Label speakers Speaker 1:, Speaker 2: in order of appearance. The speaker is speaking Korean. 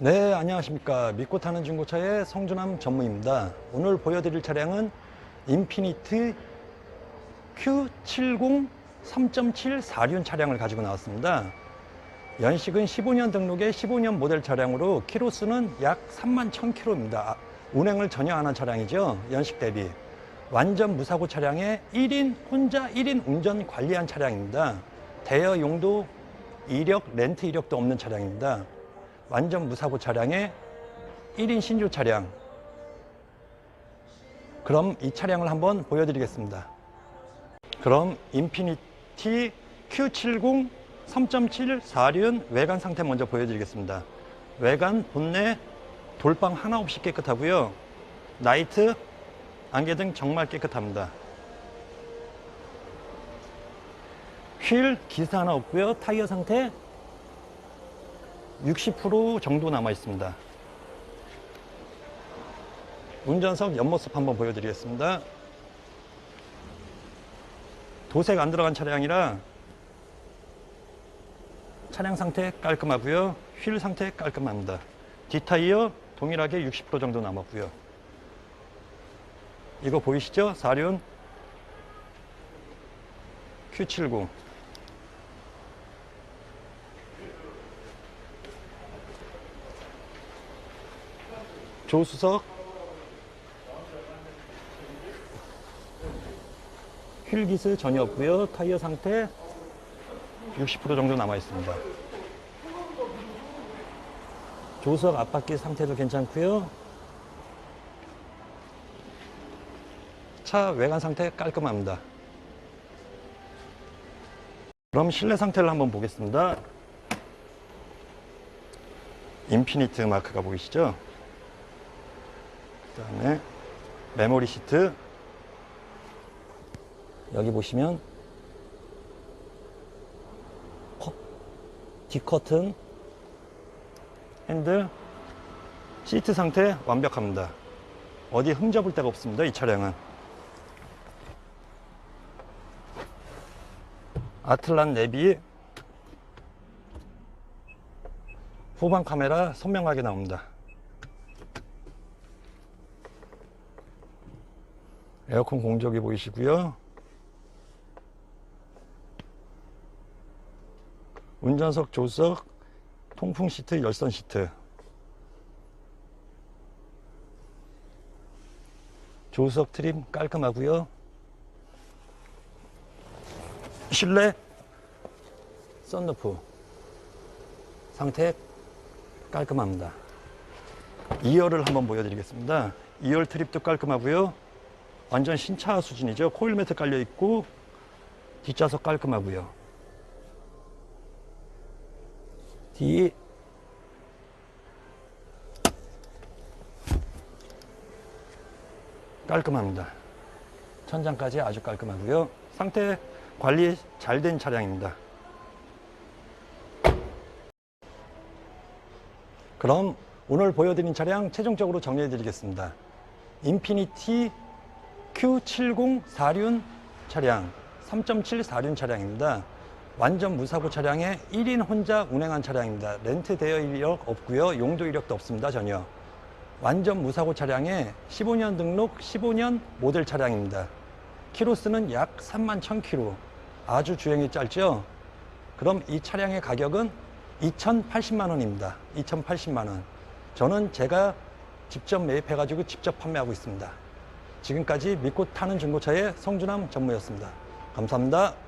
Speaker 1: 네, 안녕하십니까. 믿고 타는 중고차의 성준함 전무입니다. 오늘 보여드릴 차량은 인피니트 Q70 3.7 4륜 차량을 가지고 나왔습니다. 연식은 15년 등록의 15년 모델 차량으로 키로수는 약 3만 1000km입니다. 아, 운행을 전혀 안 한 차량이죠. 연식 대비. 완전 무사고 차량의 1인 혼자 1인 운전 관리한 차량입니다. 대여 용도 이력, 렌트 이력도 없는 차량입니다. 완전 무사고 차량의 1인 신조 차량. 그럼 이 차량을 한번 보여드리겠습니다. 그럼 인피니티 Q70 3.7 4륜 외관 상태 먼저 보여드리겠습니다. 외관 본넷 돌방 하나 없이 깨끗하고요. 나이트 안개등 정말 깨끗합니다. 휠 기스 하나 없고요. 타이어 상태 60% 정도 남아 있습니다. 운전석 옆모습 한번 보여드리겠습니다. 도색 안 들어간 차량이라 차량 상태 깔끔하고요. 휠 상태 깔끔합니다. 뒷타이어 동일하게 60% 정도 남았고요. 이거 보이시죠? 4륜 Q70 조수석 휠기스 전혀 없고요. 타이어 상태 60% 정도 남아 있습니다. 조수석 앞바퀴 상태도 괜찮고요. 차 외관 상태 깔끔합니다. 그럼 실내 상태를 한번 보겠습니다. 인피니트 마크가 보이시죠? 그 다음에 메모리 시트. 여기 보시면 컵, 뒷커튼 핸들 시트 상태 완벽합니다. 어디 흠잡을 데가 없습니다 이 차량은. 아틀란 내비 후방 카메라 선명하게 나옵니다 에어컨 공조기 보이시고요. 운전석, 조수석, 통풍 시트, 열선 시트. 조수석 트림 깔끔하고요. 실내 썬루프 상태 깔끔합니다. 2열을 한번 보여드리겠습니다. 2열 트립도 깔끔하고요. 완전 신차 수준이죠. 코일 매트 깔려 있고 뒷좌석 깔끔하고요. 뒤 깔끔합니다. 천장까지 아주 깔끔하고요. 상태 관리 잘 된 차량입니다. 그럼 오늘 보여드린 차량 최종적으로 정리해 드리겠습니다. 인피니티 Q70 4륜 차량 3.7 4륜 차량입니다. 완전 무사고 차량에 1인 혼자 운행한 차량입니다. 렌트 대여 이력 없고요. 용도 이력도 없습니다. 전혀. 완전 무사고 차량에 15년 등록 15년 모델 차량입니다. 키로수는 약 3만 1000km. 아주 주행이 짧죠? 그럼 이 차량의 가격은 2,080만 원입니다. 2,080만 원. 저는 제가 직접 매입해가지고 직접 판매하고 있습니다. 지금까지 믿고 타는 중고차의 성준함 전무였습니다. 감사합니다.